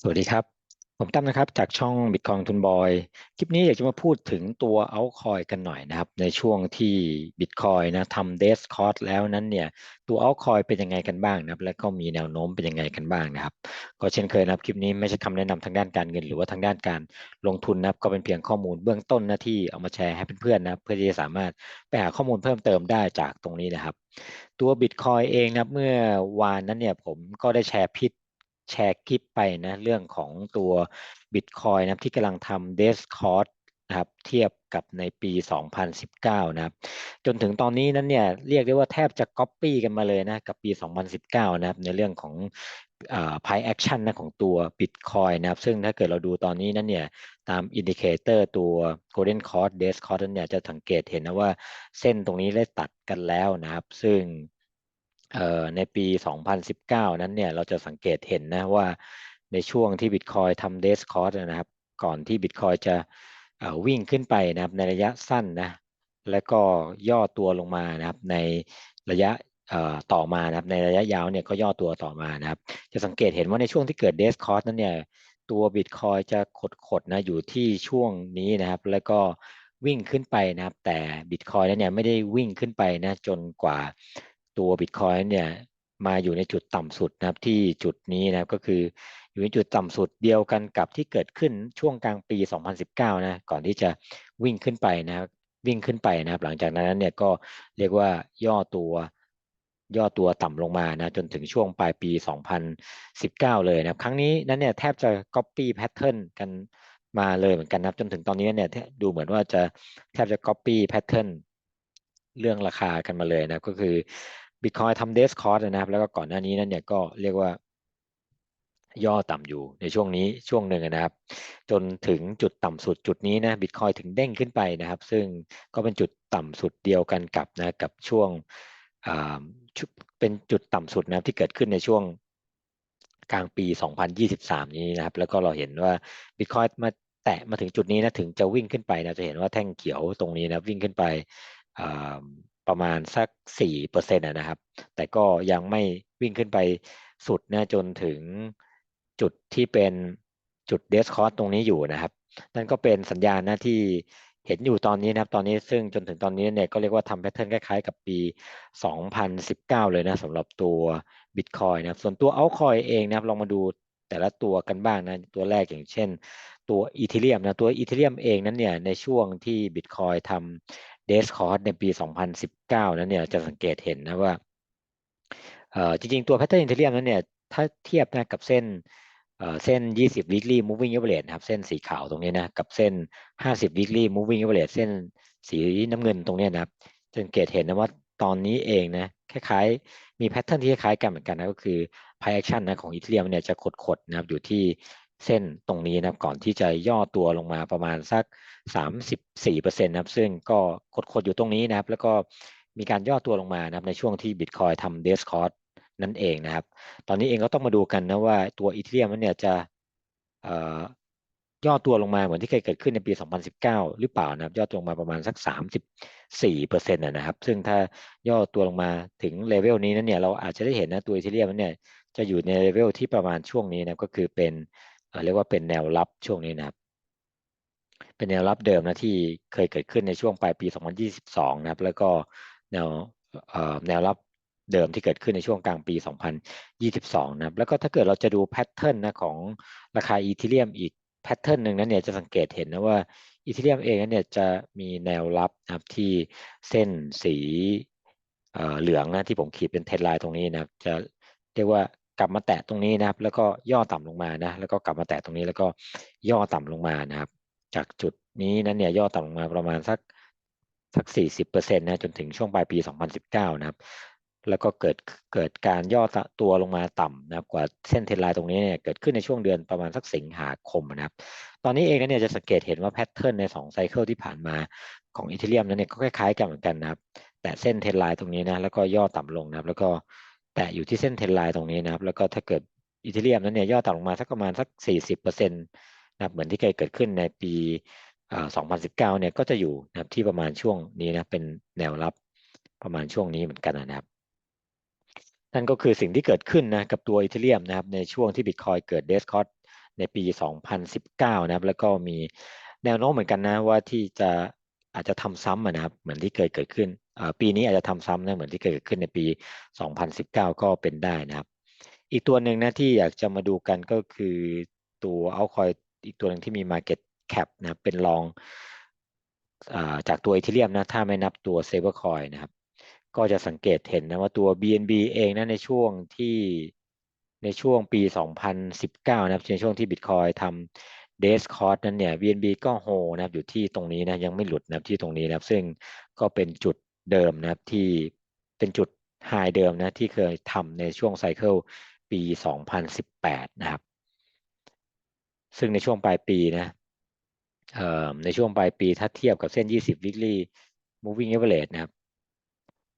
สวัสดีครับ ผมตั้มนะครับ จากช่อง Bitcoin ทุนบอย คลิปนี้อยากจะมาพูดถึงตัว altcoin กันหน่อยนะครับ ในช่วงที่ Bitcoin นะทำ d e s c o t แล้วนั้นเนี่ย ตัว altcoin เป็นยังไงกันบ้างนะครับ และก็มีแนวโน้มเป็นยังไงกันบ้างนะครับ ก็เช่นเคยนะครับ คลิปนี้ไม่ใช่คำแนะนำทางด้านการเงิน หรือว่าทางด้านการลงทุนนะครับ ก็เป็นเพียงข้อมูลเบื้องต้นนะที่เอามาแชร์ให้เพื่อนๆนะครับ เพื่อที่จะสามารถไปหาข้อมูลเพิ่มเติมได้จากตรงนี้นะครับ ตัว Bitcoin เองนะครับเมื่อวานนั้นเนี่ยผมก็ได้แชร์พิษ แชร์คลิปไปนะเรื่องของตัว Bitcoin นะที่กำลังทำ d e s c o t นะครับเทียบกับในปี 2019 นะครับ จนถึงตอนนี้นั้นเนี่ยเรียกได้ว่าแทบจะ Copy กันมาเลยนะกับปี 2019 นะครับ ในเรื่องของ price action นะของตัว Bitcoin นะครับ ซึ่งถ้าเกิดเราดูตอนนี้นั้นเนี่ยตามอินดิเคเตอร์ตัว Golden Cross d e s c o t นั้นเนี่ยจะสังเกตเห็นนะว่าเส้นตรงนี้ได้ตัดกันแล้วนะครับ ซึ่ง ในปี 2019 นั้นเนี่ยเราจะสังเกตเห็นนะว่าในช่วงที่ Bitcoin ทำ d e s c o t นะครับ ก่อนที่ Bitcoin จะวิ่งขึ้นไปนะครับในระยะสั้นนะแล้วก็ย่อตัวลงมานะครับในระยะต่อมานะครับในระยะยาวเนี่ยก็ย่อตัวต่อมานะครับ จะสังเกตเห็นว่าในช่วงที่เกิด d e s c o t นั้นเนี่ยตัว Bitcoin จะขดๆนะอยู่ที่ช่วงนี้นะครับ แล้วก็วิ่งขึ้นไปนะครับ แต่ Bitcoin นั้นเนี่ยไม่ได้วิ่งขึ้นไปนะจนกว่า ตัว Bitcoin เนี่ยมาอยู่ในจุดต่ำสุดนะครับที่จุดนี้นะครับก็คืออยู่ในจุดต่ำสุดเดียวกันกับที่เกิดขึ้นช่วงกลางปี 2019 นะก่อนที่จะวิ่งขึ้นไปนะครับวิ่งขึ้นไปนะครับ หลังจากนั้นเนี่ยก็เรียกว่าย่อตัวย่อตัวต่ำลงมานะจนถึงช่วงปลายปี 2019 เลยนะครับ ครั้งนี้นั้นเนี่ยแทบจะ copy pattern กันมาเลยเหมือนกันนะครับจนถึงตอนนี้เนี่ยดูเหมือนว่าจะแทบจะ copy pattern เรื่องราคากันมาเลยนะก็คือ Bitcoin ทำเดสคอร์สนะครับ แล้วก็ก่อนหน้านี้นั่นเนี่ยก็เรียกว่า ย่อต่ำอยู่ในช่วงนี้ช่วงหนึ่งนะครับ จนถึงจุดต่ำสุดจุดนี้นะบิตคอยถึงเด้งขึ้นไปนะครับ ซึ่งก็เป็นจุดต่ำสุดเดียวกันกับนะกับช่วงเป็นจุดต่ำสุดนะครับที่เกิดขึ้นในช่วงกลางปี 2023 นี้นะครับ แล้วก็เราเห็นว่าบิตคอยมาแตะมาถึงจุดนี้นะถึงจะวิ่งขึ้นไปนะจะเห็นว่าแท่งเขียวตรงนี้นะวิ่งขึ้นไป ประมาณสักสี่เปอร์เซ็นะครับ แต่ก็ยังไม่วิ่งขึ้นไปสุดนะจนถึงจุดที่เป็นจุดเดสคอร์ตรงนี้อยู่นะครับ นั่นก็เป็นสัญญาณนะที่เห็นอยู่ตอนนี้นะครับ ตอนนี้ซึ่งจนถึงตอนนี้เนี่ยก็เรียกว่าทำแพทเทิร์นคล้ายๆ กับปี 2019 เลยนะสำหรับตัว Bitcoin นะครับ ส่วนตัว Altcoin เองนะครับลองมาดูแต่ละตัวกันบ้างนะ ตัวแรกอย่างเช่น ตัวอีเทเรียมนะ ตัวอีเทเรียมเองนั้นเนี่ยในช่วงที่ Bitcoin ทำ เดสคอร์สในปี 2019 นั้นเนี่ยจะสังเกตเห็นนะว่าจริงๆ ตัวแพทเทิร์นอินเทเรียมนั้นเนี่ยถ้าเทียบนะกับเส้นเส้น 20 weekly moving average นะครับเส้นสีขาวตรงนี้นะกับเส้น 50 weekly moving average เส้นสีน้ำเงินตรงนี้นะครับสังเกตเห็นนะว่าตอนนี้เองนะคล้ายๆมีแพทเทิร์นที่คล้ายกันเหมือนกันนะก็คือ price action นะของอีเทเรียมเนี่ยจะขดๆนะครับอยู่ที่ เส้นตรงนี้นะครับก่อนที่จะย่อตัวลงมาประมาณสัก 34%นะครับซึ่งก็คดๆอยู่ตรงนี้นะครับ แล้วก็มีการย่อตัวลงมานะครับในช่วงที่ Bitcoin ทำเดสคอร์นั่นเองนะครับ ตอนนี้เองก็ต้องมาดูกันนะว่าตัวอีเทเรียมนั้นเนี่ยจะย่อตัวลงมาเหมือนที่เคยเกิดขึ้นในปี 2019 หรือเปล่านะครับ ย่อตัวลงมาประมาณสัก 34%นะครับ ซึ่งถ้าย่อตัวลงมาถึงเลเวลนี้นั้นเนี่ยเราอาจจะได้เห็นนะตัวอีเทเรียมนั้นเนี่ยจะอยู่ในเลเวลที่ประมาณช่วงนี้นะก็คือเป็น เรียกว่าเป็นแนวรับช่วงนี้นะครับ เป็นแนวรับเดิมนะที่เคยเกิดขึ้นในช่วงปลายปี 2022 นะครับ แล้วก็แนวแนวรับเดิมที่เกิดขึ้นในช่วงกลางปี 2022 นะครับ แล้วก็ถ้าเกิดเราจะดูแพทเทิร์นนะของราคาอีเทเรียมอีกแพทเทิร์นหนึ่งนั้นเนี่ยจะสังเกตเห็นนะว่าอีเทเรียมเองนั้นเนี่ยจะมีแนวรับนะครับที่เส้นสีเหลืองนะที่ผมขีดเป็นเทนไลน์ตรงนี้นะครับจะเรียกว่า กลับมาแตะตรงนี้นะครับ แล้วก็ย่อต่ำลงมานะ แล้วก็กลับมาแตะตรงนี้แล้วก็ย่อต่ำลงมานะครับ จากจุดนี้นั้นเนี่ยย่อต่ำลงมาประมาณสักสักสี่สิบเปอร์เซ็นต์นะจนถึงช่วงปลายปีสองพันสิบเก้านะครับ แล้วก็เกิดเกิดการย่อตัวลงมาต่ำนะครับกว่าเส้นเทนไลน์ตรงนี้เนี่ยเกิดขึ้นในช่วงเดือนประมาณสักสิงหาคมนะครับ ตอนนี้เองเนี่ยจะสังเกตเห็นว่าแพทเทิร์นใน2ไซเคิลที่ผ่านมาของอีเทเรียมนั้นเนี่ยก็คล้ายๆกันเหมือนกันนะครับ แต่เส้นเทนไลน์ตรงนี้นะแล้วก็ย่อต่ำลงนะครับ แล้วก็ แตะอยู่ที่เส้นเทนไลน์ตรงนี้นะครับ แล้วก็ถ้าเกิดอีเทเรียมนั้นเนี่ยย่อต่ำลงมาสักประมาณสัก 40%นะครับเหมือนที่เคยเกิดขึ้นในปี 2019 เนี่ยก็จะอยู่นะครับที่ประมาณช่วงนี้นะเป็นแนวรับประมาณช่วงนี้เหมือนกันนะครับ นั่นก็คือสิ่งที่เกิดขึ้นนะกับตัวอีเทเรียมนะครับในช่วงที่บิตคอยเกิดเดสคอร์ในปี 2019 นะครับ แล้วก็มีแนวโน้มเหมือนกันนะว่าที่จะอาจจะทำซ้ำนะครับเหมือนที่เคยเกิดขึ้น ปีนี้อาจจะทำซ้ำนะเหมือนที่เกิดขึ้นในปี 2019 ก็เป็นได้นะครับ อีกตัวหนึ่งนะที่อยากจะมาดูกันก็คือตัวเอาคอยอีกตัวหนึ่งที่มี Market Cap นะเป็นรองจากตัวอีเทเรียมนะถ้าไม่นับตัวเซเบอร์คอยนะครับ ก็จะสังเกตเห็นนะว่าตัว BNB เองนะในช่วงที่ในช่วงปี 2019 นะครับในช่วงที่ Bitcoin ทำเดสคอร์สนั้นเนี่ย BNB ก็โฮนะครับอยู่ที่ตรงนี้นะยังไม่หลุดนะครับที่ตรงนี้นะครับ ซึ่งก็เป็นจุด เดิมนะครับที่เป็นจุดไฮเดิมนะที่เคยทำในช่วงไซเคิลปี 2018 นะครับ ซึ่งในช่วงปลายปีนะในช่วงปลายปีถ้าเทียบกับเส้น 20 weekly moving average นะครับ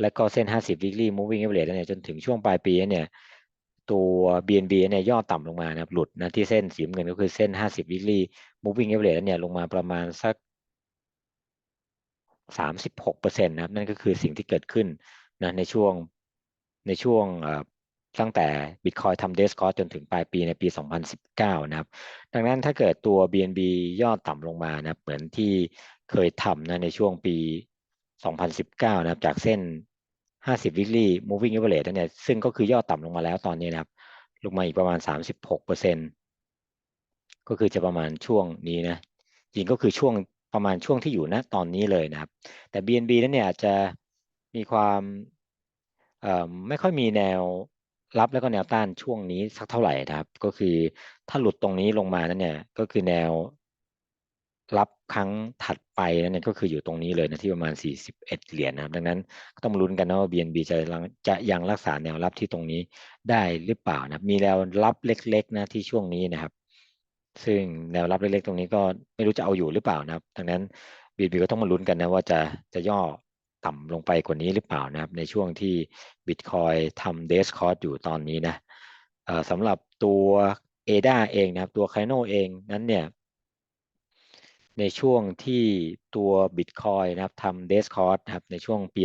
และก็เส้น 50 weekly moving average เนี่ยจนถึงช่วงปลายปีเนี่ยตัว BNB เนี่ยย่อต่ำลงมานะครับหลุดนะที่เส้นสีเงินก็คือเส้น 50 weekly moving average เนี่ยลงมาประมาณสัก 36%นะครับนั่นก็คือสิ่งที่เกิดขึ้นนะในช่วงในช่วงตั้งแต่ Bitcoin ทำเดสคอร์จนถึงปลายปีในปี 2019 นะครับ ดังนั้นถ้าเกิดตัว BNB ย่อต่ำลงมานะเหมือนที่เคยทำนะในช่วงปี 2019 นะครับ จากเส้น 50 weekly moving average เนี่ย ซึ่งก็คือย่อต่ำลงมาแล้วตอนนี้นะครับ ลงมาอีกประมาณ 36%ก็คือจะประมาณช่วงนี้นะ จริงก็คือช่วง ประมาณช่วงที่อยู่ณตอนนี้เลยนะครับ แต่ BNB นั้นเนี่ยอาจจะมีความไม่ค่อยมีแนวรับแล้วก็แนวต้านช่วงนี้สักเท่าไหร่นะครับ ก็คือถ้าหลุดตรงนี้ลงมานั้นเนี่ยก็คือแนวรับครั้งถัดไปนั่นเนี่ยก็คืออยู่ตรงนี้เลยนะที่ประมาณ 41 เหรียญนะครับ ดังนั้นต้องลุ้นกันนะว่า BNB จะจะยังรักษาแนวรับที่ตรงนี้ได้หรือเปล่านะมีแนวรับเล็กๆนะที่ช่วงนี้นะครับ ซึ่งแนวรับเล็กๆตรงนี้ก็ไม่รู้จะเอาอยู่หรือเปล่านะครับดังนั้น BNB ก็ต้องมาลุ้นกันนะว่าจะจะย่อต่ำลงไปกว่านี้หรือเปล่านะครับ ในช่วงที่ Bitcoin ทำเดสคอร์สอยู่ตอนนี้นะสำหรับตัว ADA เองนะครับ ตัว c a n o เองนั้นเนี่ย ในช่วงที่ตัว Bitcoin นะครับทำเดสคอร์นะครับในช่วงปี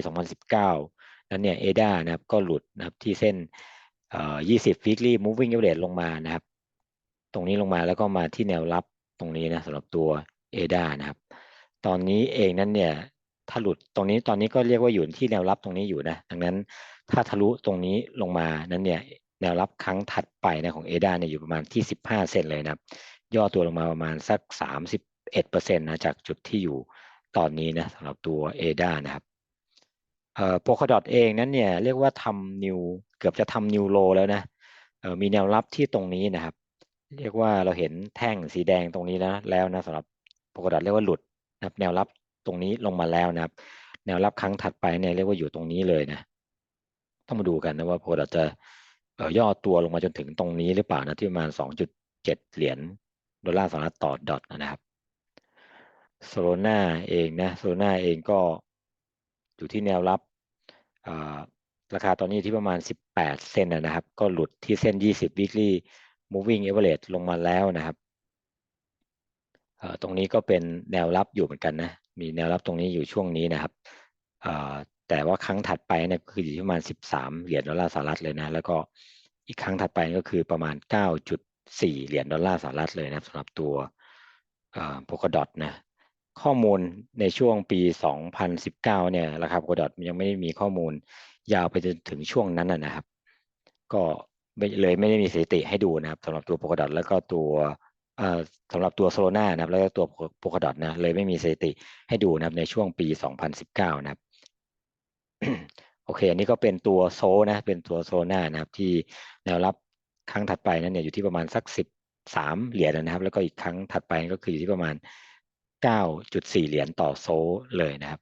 2019 นั้นเนี่ย ADA นะครับก็หลุดนะครับที่เส้น 20 weekly moving average ลงมานะครับ ตรงนี้ลงมาแล้วก็มาที่แนวรับตรงนี้นะสำหรับตัว ADA นะครับ ตอนนี้เองนั้นเนี่ยถ้าหลุดตรงนี้ตอนนี้ก็เรียกว่าอยู่ที่แนวรับตรงนี้อยู่นะดังนั้นถ้าทะลุตรงนี้ลงมานั้นเนี่ยแนวรับครั้งถัดไปนะของเอดาเนี่ยอยู่ประมาณที่ 15 เซนเลยนะครับ ย่อตัวลงมาประมาณสัก 31%นะจากจุดที่อยู่ตอนนี้นะสำหรับตัวเอดานะครับเอ่อโปคดอทเองนั้นเนี่ยเรียกว่าทำนิวเกือบจะทำนิวโลแล้วนะเอ่อมีแนวรับที่ตรงนี้นะครับ เรียกว่าเราเห็นแท่งสีแดงตรงนี้นะแล้วนะสำหรับปคดอทเรียกว่าหลุดนะแนวรับตรงนี้ลงมาแล้วนะครับ แนวรับครั้งถัดไปเนี่ยเรียกว่าอยู่ตรงนี้เลยนะ ต้องมาดูกันนะว่าพอเราจะย่อตัวลงมาจนถึงตรงนี้หรือเปล่านะที่ประมาณ 2.7 เหรียญดอลลาร์สหรัฐต่อดอทนะครับโซโลนาเองนะโซโลนาเองก็อยู่ที่แนวรับราคาตอนนี้ที่ประมาณ 18 เซนนะครับ ก็หลุดที่เส้น 20 weekly moving average ลงมาแล้วนะครับตรงนี้ก็เป็นแนวรับอยู่เหมือนกันนะ มีแนวรับตรงนี้อยู่ช่วงนี้นะครับ แต่ว่าครั้งถัดไปเนี่ยคืออยู่ที่ประมาณ 13 เหรียญดอลลาร์สหรัฐเลยนะ แล้วก็อีกครั้งถัดไปก็คือประมาณ 9.4 เหรียญดอลลาร์สหรัฐเลยนะสำหรับตัวโพกดอทนะ ข้อมูลในช่วงปี 2019 เนี่ยราคาโพกดอทยังไม่ได้มีข้อมูลยาวไปจนถึงช่วงนั้นนะครับ ก็ เลยไม่ได้มีสถิติให้ดูนะครับสำหรับตัวโพกดอทแล้วก็ตัวสำหรับตัวโซโลนานะครับแล้วก็ตัวโพคดอทนะเลยไม่มีสถิติให้ดูนะครับในช่วงปี 2019 นะครับโอเค อันนี้ก็เป็นตัวโซนะเป็นตัวโซนานะครับ ที่แนวรับครั้งถัดไปนั้นเนี่ยอยู่ที่ประมาณสัก 13 เหรียญนะครับ แล้วก็อีกครั้งถัดไปก็คืออยู่ที่ประมาณ 9.4 เหรียญต่อโซเลยนะครับ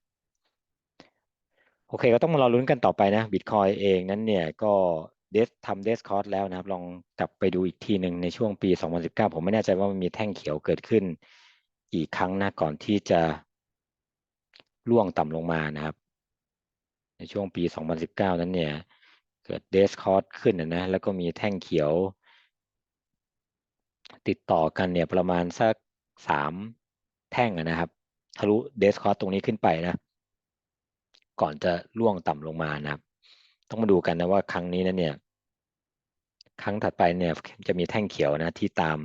โอเคก็ต้องมารอลุ้นกันต่อไปนะบิตคอยเองนั้นเนี่ยก็ เดสทำเดสคอร์สแล้วนะครับ ลองกลับไปดูอีกทีหนึ่งในช่วงปี 2019 ผมไม่แน่ใจว่ามันมีแท่งเขียวเกิดขึ้น อีกครั้งนะก่อนที่จะล่วงต่ำลงมานะครับ ในช่วงปี 2019 นั้นเนี่ย เกิดเดสคอร์สขึ้นนะแล้วก็มีแท่งเขียว ติดต่อกันเนี่ยประมาณสักสามแท่งนะครับทะลุเดสคอร์สตรงนี้ขึ้นไปนะ ก่อนจะล่วงต่ำลงมานะครับต้องมาดูกันนะว่าครั้งนี้นะเนี่ย ครั้งถัดไปเนี่ยจะมีแท่งเขียวนะที่ตาม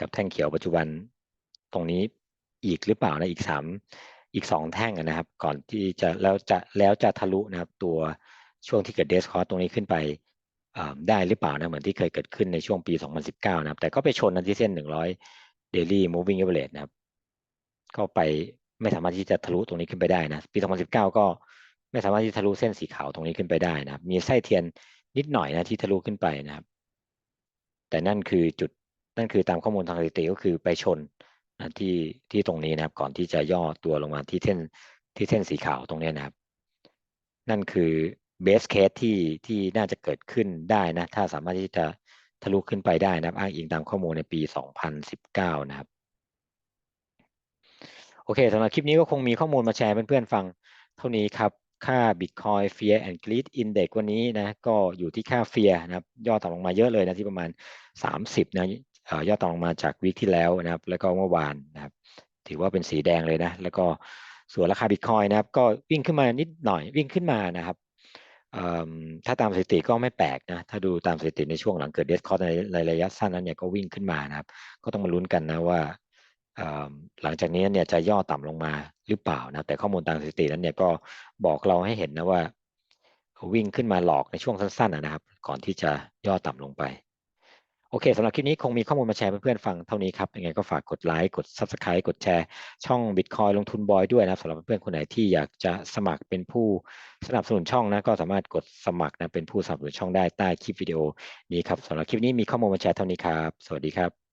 กับแท่งเขียวปัจจุบันตรงนี้อีกหรือเปล่านะอีกสามอีกสองแท่งนะครับ ก่อนที่จะแล้วจะแล้วจะทะลุนะครับ ตัวช่วงที่เกิดเดสคอร์ตรงนี้ขึ้นไปได้หรือเปล่านะเหมือนที่เคยเกิดขึ้นในช่วงปี 2019 นะครับ แต่ก็ไปชนนันที่เส้น 100 daily moving average นะครับ ก็ไปไม่สามารถที่จะทะลุตรงนี้ขึ้นไปได้นะปี 2019 ก็ไม่สามารถที่ทะลุเส้นสีขาวตรงนี้ขึ้นไปได้นะครับ มีไส้เทียนนิดหน่อยนะที่ทะลุขึ้นไปนะครับ แต่นั่นคือจุดนั่นคือตามข้อมูลทางสถิติก็คือไปชนนะที่ที่ตรงนี้นะครับก่อนที่จะย่อตัวลงมาที่เส้นที่เส้นสีขาวตรงนี้นะครับ นั่นคือเบสเคสที่ที่น่าจะเกิดขึ้นได้นะ ถ้าสามารถที่จะทะลุขึ้นไปได้นะครับ อ้างอิงตามข้อมูลในปี 2019 นะครับ โอเคสำหรับคลิปนี้ก็คงมีข้อมูลมาแชร์เพื่อนๆฟังเท่านี้ครับ ค่า Bitcoin Fear and Greed Index วันนี้นะก็อยู่ที่ค่า Fear นะครับย่อต่ำลงมาเยอะเลยนะที่ประมาณ 30นะย่อต่ำลงมาจากวีคที่แล้วนะครับ แล้วก็เมื่อวานนะครับ ถือว่าเป็นสีแดงเลยนะ แล้วก็ส่วนราคา Bitcoin นะครับ ก็วิ่งขึ้นมานิดหน่อยวิ่งขึ้นมานะครับถ้าตามสถิติก็ไม่แปลกนะถ้าดูตามสถิติในช่วงหลังเกิดเดสคอร์ในระยะสั้นนั้นเนี่ยก็วิ่งขึ้นมานะครับ ก็ต้องมาลุ้นกันนะว่า หลังจากนี้เนี่ยจะย่อต่ำลงมาหรือเปล่านะแต่ข้อมูลตามสถิตินั้นเนี่ยก็บอกเราให้เห็นนะว่า วิ่งขึ้นมาหลอกในช่วงสั้นๆนะครับ ก่อนที่จะย่อต่ำลงไป โอเคสำหรับคลิปนี้คงมีข้อมูลมาแชร์เพื่อนๆฟังเท่านี้ครับยังไงก็ฝากกดไลค์กด Subscribe กดแชร์ ช่อง Bitcoin ลงทุนบอยด้วยนะสำหรับเพื่อนๆคนไหนที่อยากจะสมัครเป็นผู้สนับสนุนช่องนะก็สามารถกดสมัครนะเป็นผู้สนับสนุนช่องได้ใต้คลิปวิดีโอนี้ครับสำหรับคลิปนี้มีข้อมูลมาแชร์เท่านี้ครับ สวัสดีครับ